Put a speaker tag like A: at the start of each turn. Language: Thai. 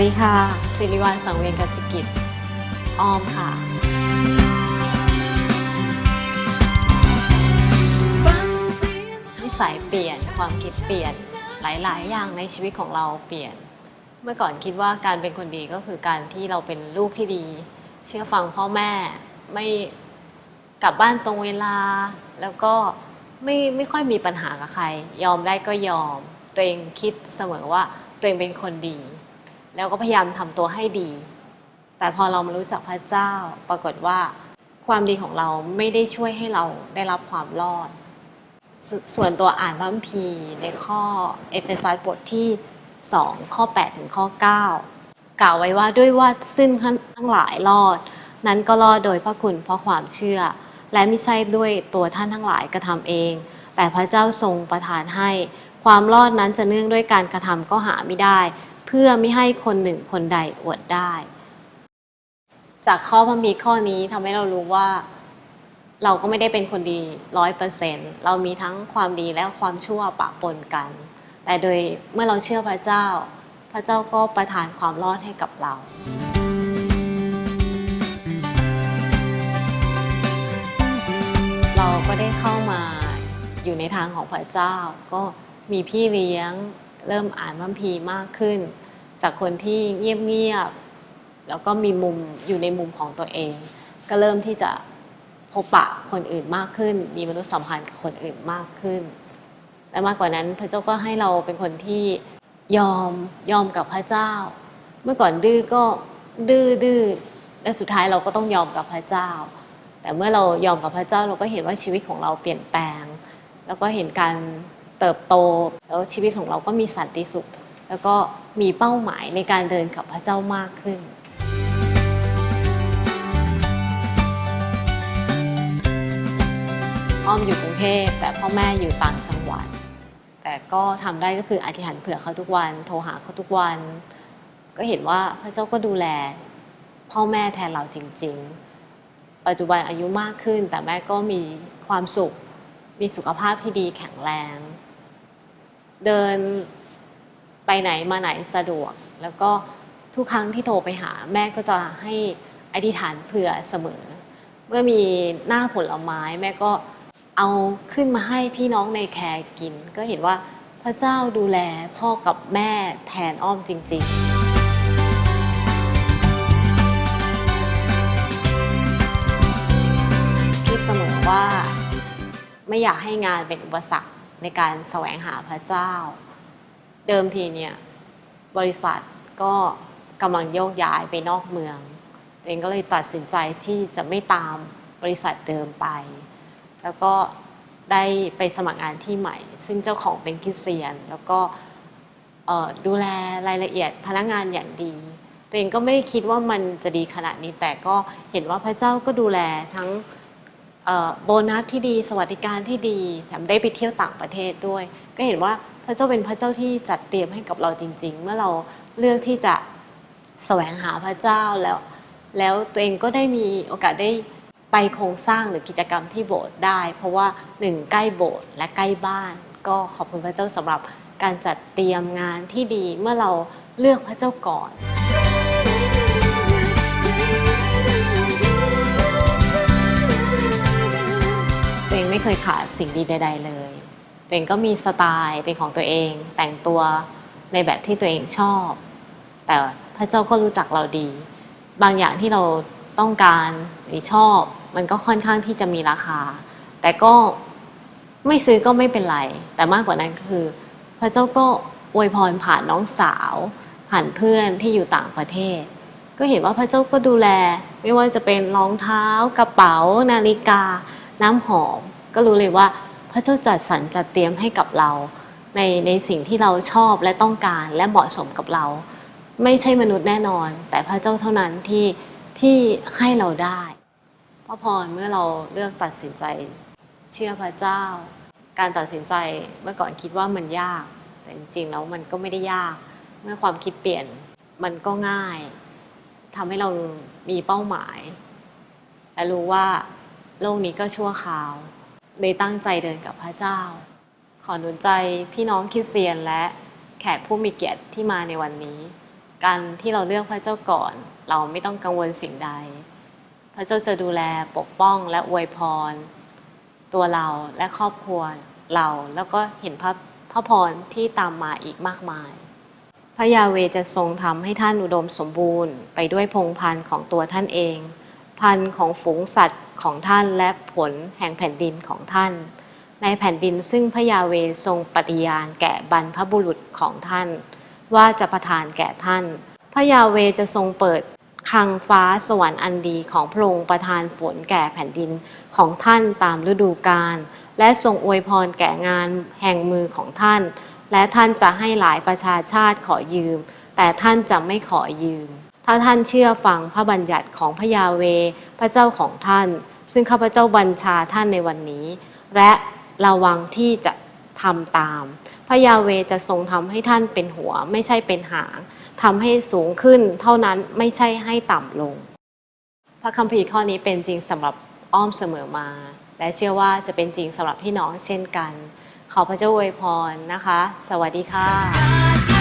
A: วัสดีค่ะ สิริวัลสังเวียนกสิกิจอ้อมค่ะ นิสัยเปลี่ยนความคิดเปลี่ยนหลาย ๆ อย่างในชีวิตของเราเปลี่ยน เมื่อก่อนคิดว่าการเป็นคนดีก็คือการที่เราเป็นลูกที่ดี เชื่อฟังพ่อแม่ไม่กลับบ้านตรงเวลา แล้วก็ไม่ไม่ค่อยมีปัญหากับใคร ยอมได้ก็ยอม ตัวเองคิดเสมอว่าตัวเองเป็นคนดี แล้วก็พยายามทำตัวให้ดี แต่พอเรามารู้จักพระเจ้า ปรากฏว่าความดีของเราไม่ได้ช่วยให้เราได้รับความรอดสส่วนตัวอ่านพระคัมภีร์ในข้อเอเฟซัสบทที่ 2 ข้อ 8 ถึงข้อ 9 กล่าวไว้ว่าด้วยว่าซึ่งท่านทั้งหลายรอด นั้นก็รอดโดยพระคุณเพราะความเชื่อ และไม่ใช่ด้วยตัวท่านทั้งหลายกระทำเอง แต่พระเจ้าทรงประทานให้ ความรอดนั้นจะเนื่องด้วยการกระทำก็หาไม่ได้ เพื่อไม่ให้คนหนึ่งคนใดอวดได้ จากข้อพระมีข้อนี้ทำให้เรารู้ว่า เราก็ไม่ได้เป็นคนดีร้อยเปอร์เซ็นต์เรามีทั้งความดีและความชั่วปะปนกัน แต่โดยเมื่อเราเชื่อพระเจ้า พระเจ้าก็ประทานความรอดให้กับเราเราก็ได้เข้ามาอยู่ในทางของพระเจ้า ก็มีพี่เลี้ยง เริ่มอ่านพระคัมภีมากขึ้น จากคนที่เงียบๆแล้วก็มีมุมอยู่ในมุมของตัวเอง ก็เริ่มที่จะพบปะคนอื่นมากขึ้น มีมนุษยสัมพันธ์กับคนอื่นมากขึ้น และมากกว่านั้นพระเจ้าก็ให้เราเป็นคนที่ยอมยอมกับพระเจ้า เมื่อก่อนดื้อก็ดื้อดื้อและสุดท้ายเราก็ต้องยอมกับพระเจ้า แต่เมื่อเรายอมกับพระเจ้าเราก็เห็นว่าชีวิตของเราเปลี่ยนแปลง แล้วก็เห็นการ เติบโต แล้วชีวิตของเราก็มีสันติสุข แล้วก็มีเป้าหมายในการเดินกับพระเจ้ามากขึ้นอ้อมอยู่กรุงเทพแต่พ่อแม่อยู่ต่างจังหวัด แต่ก็ทำได้ก็คืออธิษฐานเผื่อเขาทุกวัน โทรหาเขาทุกวัน ก็เห็นว่าพระเจ้าก็ดูแล พ่อแม่แทนเราจริง ๆ ปัจจุบันอายุมากขึ้น แต่แม่ก็มีความสุข มีสุขภาพที่ดีแข็งแรง เดินไปไหนมาไหนสะดวก แล้วก็ทุกครั้งที่โทรไปหา แม่ก็จะให้อธิษฐานเผื่อเสมอ เมื่อมีหน้าผลไม้แม่ก็เอาขึ้นมาให้พี่น้องในแคร์กิน ก็เห็นว่าพระเจ้าดูแลพ่อกับแม่แทนอ้อมจริง ๆคิดเสมอว่าไม่อยากให้งานเป็นอุปสรรค ในการแสวงหาพระเจ้า เดิมทีเนี่ยบริษัทก็กำลังโยกย้ายไปนอกเมืองตัวเองก็เลยตัดสินใจที่จะไม่ตามบริษัทเดิมไป แล้วก็ได้ไปสมัครงานที่ใหม่ ซึ่งเจ้าของเป็นคริสเตียน แล้วก็ดูแลรายละเอียดพนักงานอย่างดี ตัวเองก็ไม่ได้คิดว่ามันจะดีขนาดนี้แต่ก็เห็นว่าพระเจ้าก็ดูแลทั้ง โบนัสที่ดีสวัสดิการที่ดีแถมได้ไปเที่ยวต่างประเทศด้วย ก็เห็นว่าพระเจ้าเป็นพระเจ้าที่จัดเตรียมให้กับเราจริง ๆ เมื่อเราเลือกที่จะแสวงหาพระเจ้าแล้ว แล้วตัวเองก็ได้มีโอกาสได้ไปโครงสร้างหรือกิจกรรมที่โบสถ์ได้ เพราะว่าหนึ่งใกล้โบสถ์และใกล้บ้าน ก็ขอบคุณพระเจ้าสำหรับการจัดเตรียมงานที่ดีเมื่อเราเลือกพระเจ้าก่อน ไม่เคยขาดสิ่งดีใด ๆ เลยตัวเองก็มีสไตล์เป็นของตัวเอง แต่งตัวในแบบที่ตัวเองชอบ แต่พระเจ้าก็รู้จักเราดี บางอย่างที่เราต้องการหรือชอบ มันก็ค่อนข้างที่จะมีราคา แต่ก็ไม่ซื้อก็ไม่เป็นไร แต่มากกว่านั้นคือ พระเจ้าก็อวยพรผ่านน้องสาว ผ่านเพื่อนที่อยู่ต่างประเทศ ก็เห็นว่าพระเจ้าก็ดูแล ไม่ว่าจะเป็นรองเท้ากระเป๋า นาฬิกา น้ำหอม ก็รู้เลยว่าพระเจ้าจัดสรรจัดเตรียมให้กับเรา ในในสิ่งที่เราชอบและต้องการและเหมาะสมกับเรา ไม่ใช่มนุษย์แน่นอน แต่พระเจ้าเท่านั้นที่ที่ให้เราได้พระพรเมื่อเราเลือกตัดสินใจเชื่อพระเจ้า การตัดสินใจเมื่อก่อนคิดว่ามันยาก แต่จริงๆแล้วมันก็ไม่ได้ยาก เมื่อความคิดเปลี่ยนมันก็ง่ายทำให้เรามีเป้าหมาย และรู้ว่าโลกนี้ก็ชั่วคราว เลยตั้งใจเดินกับพระเจ้า ขอหนุนใจพี่น้องคริสเตียนและแขกผู้มีเกียรติที่มาในวันนี้ การที่เราเลือกพระเจ้าก่อน เราไม่ต้องกังวลสิ่งใด พระเจ้าจะดูแลปกป้องและอวยพร ตัวเราและครอบครัวเราแล้วก็เห็นพระพระพรที่ตามมาอีกมากมาย พระยาเวจะทรงทำให้ท่านอุดมสมบูรณ์ ไปด้วยพงพันธุ์ของตัวท่านเอง พันธุ์ของฝูงสัตว์ของท่านและผลแห่งแผ่นดินของท่าน ในแผ่นดินซึ่งพระยาเวทรงปฏิญาณแก่บรรพบุรุษของท่าน ว่าจะประทานแก่ท่าน พระยาเวจะทรงเปิดคังฟ้าสวรรค์อันดีของพระองค์ประทานฝนแก่แผ่นดินของท่านตามฤดูกาลและทรงอวยพรแก่งานแห่งมือของท่าน และท่านจะให้หลายประชาชาติขอยืม แต่ท่านจะไม่ขอยืม ถ้าท่านเชื่อฟังพระบัญญัติของพระยาเว พระเจ้าของท่าน ซึ่งข้าพเจ้าบัญชาท่านในวันนี้ และระวังที่จะทำตาม พระยาเวจะทรงทำให้ท่านเป็นหัวไม่ใช่เป็นหางทำให้สูงขึ้นเท่านั้นไม่ใช่ให้ต่ำลง พระคัมภีร์ข้อนี้เป็นจริงสำหรับอ้อมเสมอมา และเชื่อว่าจะเป็นจริงสำหรับพี่น้องเช่นกัน ขอพระเจ้าอวยพรนะคะ สวัสดีค่ะ